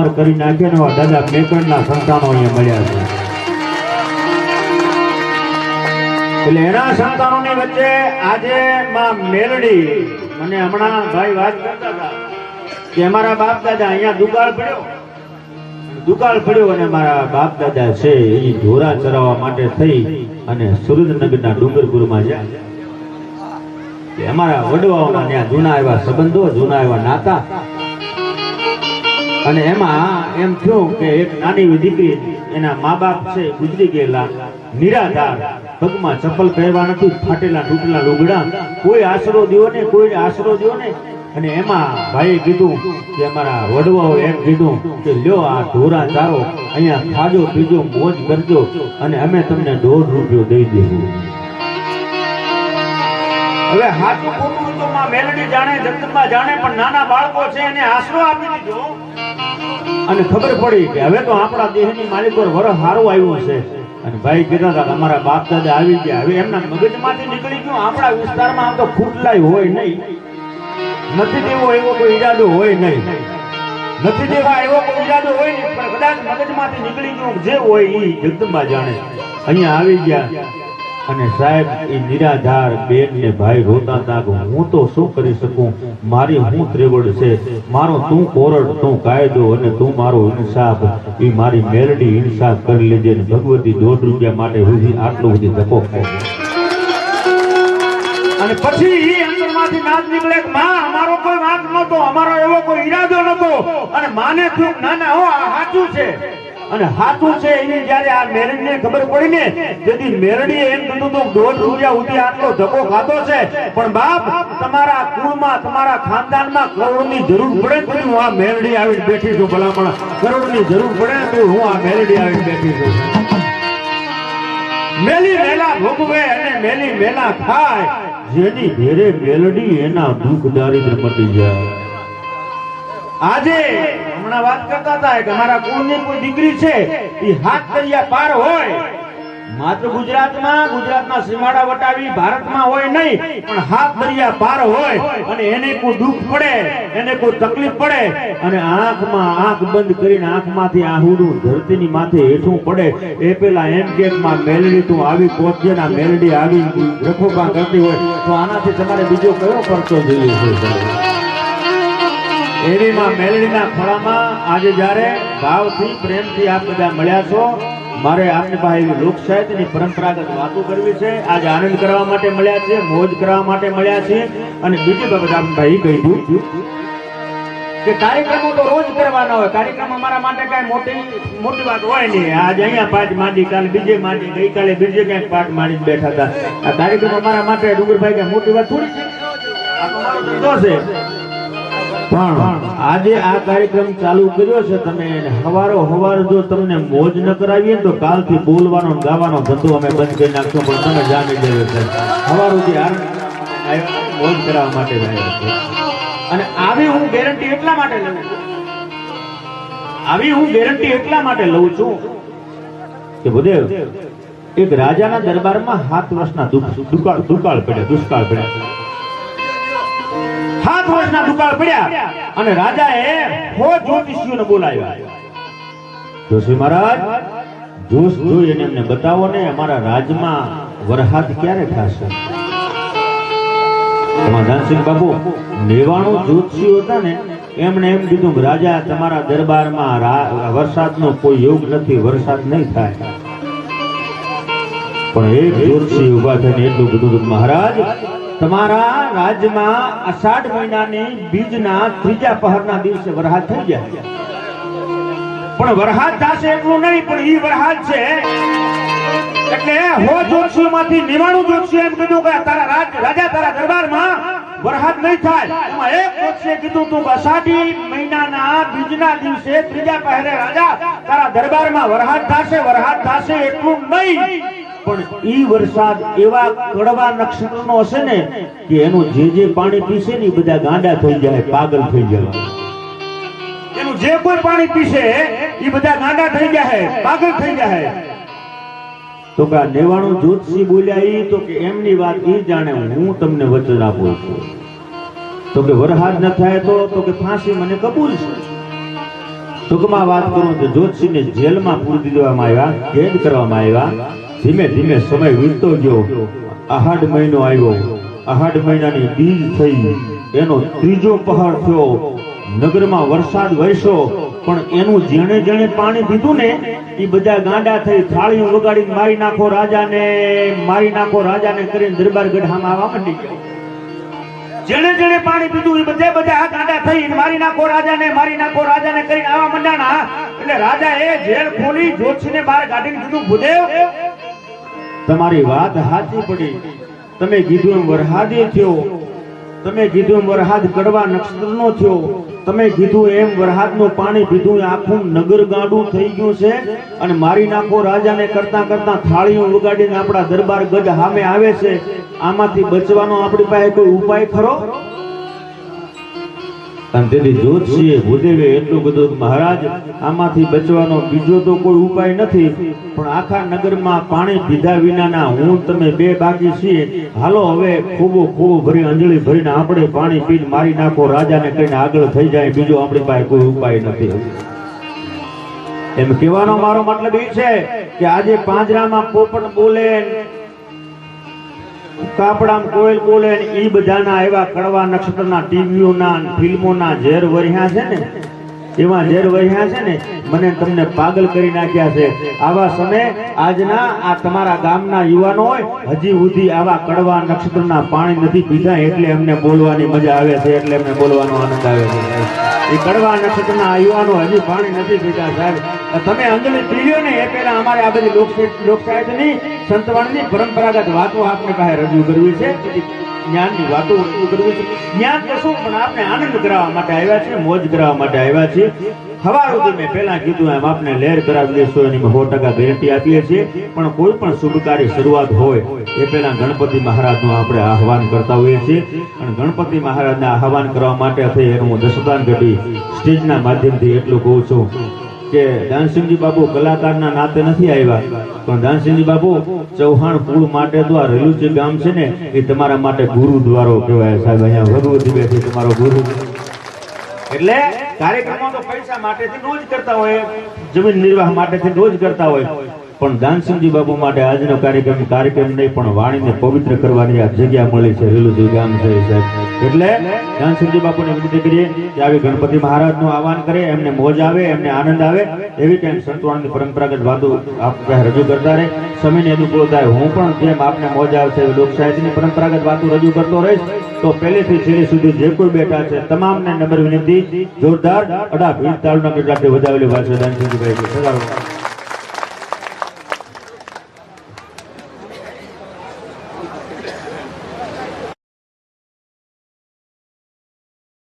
અમર કરી નાખે ને દાદા મેકણના સંતાનો અહીંયા મળ્યા છે. એટલે એના સંતાનોની વચ્ચે આજે માં મેલડી મને હમણાં ભાઈ વાત કરતા હતા કે અમારા બાપ દાદા અહીંયા દુકાળ પડ્યો. દુકાળ પડ્યો અને મારા બાપ દાદા છે એ ઢોરા ચરાવવા માટે થઈ અને સુરેન્દ્રનગરના ડુંગરપુરમાં જ્યાં. અમારા વડવાઓના ત્યાં જૂના એવા સંબંધો, જૂના એવા નાતા અને એમાં એમ થયું કે એક નાની દીકરી એના મા બાપ છે, ગુજરી ગયેલા. નિરાધાર. પગમાં ચપ્પલ પહેરવા નથી, ફાટેલા તૂટેલા લુગડા. કોઈ આશરો દો ને કોઈ આશરો દો ને અને એમાં ભાઈએ કીધું કે અમારા વડવાઓ એમ કીધું કે લ્યો આ ઢોરા ચારો, અહીંયા ખાજો, પીજો, મોજ કરજો અને અમે તમને દોઢ રૂપિયો દઈ દેવું. હવે હાથ ખોટું તો માં મેલડી જાણે જગદંબા જાણે, પણ નાના બાળકો છે, એને આશરો આપી દીધો. અને ખબર પડી કે હવે તો આપણા દેહની માલિક વરસ સારું આવ્યું છે. અને ભાઈ કીધા હતા અમારા બાપ દાદા આવી ગયા. હવે એમના મગજમાંથી નીકળી ગયું. આપણા વિસ્તારમાં આમ તો ખૂટલાય હોય નહીં. નથી દેવો એવો કોઈ ઈરાદો હોય નહીં. નથી દેવા એવો કોઈ ઈરાદો હોય નહીં. પણ કદાચ મગજમાંથી નીકળી ગયું. જે હોય એ જગદંબા જાણે. અહીંયા આવી ગયા. અને સાહેબ, એ નિરાધાર બેન ને ભાઈ રોતા હતા કે હું તો શું કરી શકું? મારી હું ત્રેવડ છે. મારો તું કોરડ, તું કાયદો અને તું મારો ઇન્સાફ. એ મારી મેલડી ઇન્સાફ કરી લેજે ને ભગવતી દોઢ રૂપિયા માટે સુધી આટલો બધી ધક્કો અને પછી ઈ અંદરમાંથી નાદ નીકળે માં, અમારો કોઈ વાંક નતો અમારો એવો કોઈ ઈરાદો નતો અને માને થયું ના ના, હો, આ સાચું છે. અને હાથું છે એની જયારે આ મેરડીને ખબર પડી ને, તેથી મેરડી એમ કીધું તો દોઢ રૂપિયા ઉઠી આટલો ધક્કો ખાતો છે, પણ બાપ, તમારા કુળમાં, તમારા ખાનદાનમાં કરોડની જરૂર પડે તો હું આ મેરડી આવીને બેઠી છું, ભલામણ. કરોડની જરૂર પડે તો હું આ મેરડી આવીને બેઠી છું. મેલી મેલા ભોગવે અને મેલી મેલા ખાય, જેની ઘેરે મેલડી એના દુઃખ દારિદ્ર મટી જાય. આજે હમણાં વાત કરતા હતા કે મારા કુળની કોઈ દીકરી છે, એ હાથ તળિયા પાર હોય. માત્ર ગુજરાતમાં ગુજરાતના સીમાડા વટાવી ભારતમાં હોય નહીં, પણ હાથ દરિયા પાર હોય અને એને કોઈ દુઃખ પડે, એને કોઈ તકલીફ પડે અને આંખમાં આંખ બંધ કરીને આંખમાંથી આહુડું ધરતીની માથે હેઠું પડે. એ પેલા એમ કે માં મેલડી તું આવી પહોંચજે ને મેલડી આવી રખોપા કરતી હોય, તો આનાથી તમારે બીજો કયો ખર્ચો જોઈએ છે? એવીમાં મેલડીના ખોળામાં આજે જ્યારે ભાવથી, પ્રેમથી આપ બધા મળ્યા છો, મારે આપની પાસે એવી લોક સાહિત્યની પરંપરાગત વાતો કરવી છે. આજે આનંદ કરવા માટે મળ્યા છે મોજ કરવા માટે મળ્યા છે અને બીજી બાબત આપની ભાઈ કહી દઉં કે કાર્યક્રમો તો રોજ કરવાના હોય. કાર્યક્રમ અમારા માટે કઈ મોટી મોટી વાત હોય નહીં. આજે અહીંયા પાઠ માંડી કાલે બીજે માંડી ગઈકાલે બીજે ક્યાંક પાઠ માંડી બેઠા હતા. આ કાર્યક્રમ અમારા માટે, ડુંગરભાઈ, કઈ મોટી વાત થોડી છે. પણ આજે આ કાર્યક્રમ ચાલુ કર્યો છે. તમે હવારો હવાર જો તમને મોજ ન કરાવીએ તો કાલથી બોલવાનો ગાવાનો ધંધો અમે બંધ કરી નાખશો. પણ તમે જામી દેવો છે હવાર જે મોજ કરાવવા માટે છે. અને આવી હું ગેરંટી એટલા માટે લઉં આવી હું ગેરંટી એટલા માટે લઉં છું કે ભૂદેવ, એક રાજાના દરબારમાં સાત વર્ષના દુકાળ દુકાળ પડે, દુષ્કાળ પડ્યા સાત વર્ષના દુકાળ પડ્યા અને રાજાએ હો જ્યોતિષીઓને બોલાવ્યા. જોશી મહારાજ, જોશ જોઈ અને એમને બતાવો ને અમારા રાજમાં વરહાદ ક્યારે થશે? એમાં દાનસિંહ બાબુ, નેવાણું જ્યોતિષીઓ હતા ને, એમણે એમ કીધું કે રાજા, તમારા દરબારમાં વરસાદનો કોઈ યોગ નથી, વરસાદ નહીં થાય. પણ એક જ્યોતિષી ઊભા થઈને એટલું કીધું મહારાજ તમારા રાજ્યમાં અષાઢ મહિનાની બીજના ત્રીજા પહરના દિવસે વરસાદ થઈ જાય પણ વરસાદ થશે એટલું નહીં, પણ ઈ વરસાદ છે. એટલે હો જ્યોતિષીઓમાંથી નિવાણું જ્યોતિષી એમ કીધું કે તારા રાજ તારા દરબારમાં વરસાદ નહીં થાય. એમાં એક જ્યોતિષીએ કીધું તું અષાઢી મહિનાના બીજના દિવસે ત્રીજા પહેરે રાજા તારા દરબારમાં વરસાદ થશે વરસાદ થશે એટલું નહીં. પણ ઈ વરસાદ એવા કડવા નક્ષત્રનો હશે ને કે એનું જે જે પાણી પીશે ને બધા ગાંડા થઈ જાય પાગલ થઈ જાય. એનું જે કોઈ પાણી પીશે એ બધા ગાંડા થઈ જાય પાગલ થઈ જાય. તો કે નેવાણું જ્યોતિષી બોલ્યા એ તો કે એમની વાત એ જાણે હું તમને વચન આપું છું. તો કે વરહાદ ન થાય તો તો કે ફાંસી મને કબૂલ છે. ટૂંકમાં વાત કરું તો જ્યોતિષીને જેલમાં પૂરી દેવામાં આવ્યા કેદ કરવામાં આવ્યા. ધીમે ધીમે સમય વીતતો ગયો આહાડ મહિનો આવ્યો. આહાડ મહિનાની બીજ થઈ. એનો ત્રીજો પહાડ થયો. નગરમાં વરસાદ વરસ્યો. પણ એનું જેણે જેણે પાણી પીધું ને એ બધા ગાંડા થઈ થાળી વગાડી મારી નાખો રાજાને, મારી નાખો રાજાને કરીને દરબાર ગઢામાં આવવા માંડી ગયા. જેણે જેણે પાણી પીધું એ બધે બધા આ ગાંડા થઈ મારી નાખો રાજાને, મારી નાખો રાજાને કરીને આવા માંડ્યા એટલે રાજા એ જેલ ખોલી જોશીને બહાર કાઢીને દીધું ભૂદેવ તમારી વાત સાચી પડી. તમે કીધું એમ વરહાદે થયો. તમે કીધું એમ વરહાદ કડવા નક્ષત્રનો થયો. તમે કીધું એમ વરહાદનું પાણી પીધું આખું નગર ગાડું થઈ ગયું છે. અને મારી નાખો રાજાને કરતા કરતા થાળીઓ ઉગાડીને આપણા દરબાર ગજ સામે આવે છે. આમાંથી બચવાનો આપણી પાસે કોઈ ઉપાય ખરો? અને તેથી જોતસિંહે ભૂદેવે એટલું કીધું મહારાજ, આમાંથી બચવાનો બીજો તો કોઈ ઉપાય નથી, પણ આખા નગરમાં પાણી પીધા વિનાના હું તમે બે બાકી છીએ. હાલો હવે ખૂબો ખૂબ ભરી અંજળી ભરીને આપણે પાણી પીને મારી નાખો, રાજાને કહીને આગળ થઈ જાય, બીજો આપણી પાસે કોઈ ઉપાય નથી. એમ કહેવાનો મારો મતલબ એ છે કે આજે પાંજરામાં પોપટ બોલે કાપડામ, કોયલ બોલે ઈ બધાના એવા કડવા નક્ષત્રના ટીવીઓના ફિલ્મોના ઝેર વર્યા છે ને? એવા ઝેર વર્યા છે ને? મને તમને પાગલ કરી નાખ્યા છે. આવા સમય આજના આ તમારા ગામના યુવાનો હોય, હજી સુધી આવા કડવા નક્ષત્રના પાણી નથી પીધા એટલે એમને બોલવાની મજા આવે છે, એટલે એમને બોલવાનો આનંદ આવે છે. એ કડવા નક્ષત્રના યુવાનો હજી પાણી નથી પીતા સાહેબ. તમે અંજલિ પીલ્યો ને એ પહેલા અમારે આ બધી લોક લોક સાહિત્યની સંતવાણીની પરંપરાગત વાતો આપણે પાસે રજૂ કરવી છે. જ્ઞાનની વાતો રજૂ કરવી છે. જ્ઞાન તો પણ આપણે આનંદ કરાવવા માટે આવ્યા છે મોજ કરાવવા માટે આવ્યા છે હવાર સુધી મેં પહેલા કીધું એમ આપણે લહેર કરાવી દેશો, એની સો ટકા ગેરંટી આપીએ છીએ. પણ કોઈ પણ શુભકારી શરૂઆત હોય, એ પહેલા ગણપતિ મહારાજનું આપણે આહવાન કરતા હોઈએ છીએ. અને ગણપતિ મહારાજને આહવાન કરવા માટે થઈ એનું હું દસદાન ઘટી સ્ટેજના માધ્યમથી એટલું કહું છું કે દાનસિંહજી બાબુ કલાકારના નાતે નથી આવ્યા. પણ બાપુ, ચૌહાણ કુળ માટે તો આ રેલુચી ગામ છે ને, એ તમારા માટે ગુરુદ્વારો કહેવાય સાહેબ. અહીંયા ભગવતી બેઠી તમારો ગુરુ. એટલે કાર્યક્રમો તો પૈસા માટેથી રોજ કરતા હોય, જમીન નિર્વાહ માટેથી રોજ કરતા હોય. પણ દાનસિંહજી બાબુ માટે આજનો કાર્યક્રમ કાર્યક્રમ નહીં, પણ વાણીને પવિત્ર કરવાની આ જગ્યા મળી છે. રેલુજી ગામ છે સાહેબ એટલે દાનસિંહજી બાપુને વિનંતી કરીએ કે આવી ગણપતિ મહારાજનું આહવાન કરે, એમને મોજ આવે, એમને આનંદ આવે, એવી કંઈક સંતવાણની પરંપરાગત વાતો આપ રજૂ કરતા રહે, સમયની અનુકૂળ થાય. હું પણ જેમ આપને મોજ આવશે એવી લોકશાહીની પરંપરાગત વાતો રજૂ કરતો રહીશ, તો પહેલેથી છેલ્લે સુધી જે કોઈ બેઠા છે, તમામને નંબર વિનંતી. જોરદાર અઢા ભીડ તાળુના કેટલાક વધાવેલી વાત છે દાનસિંહજીભાઈ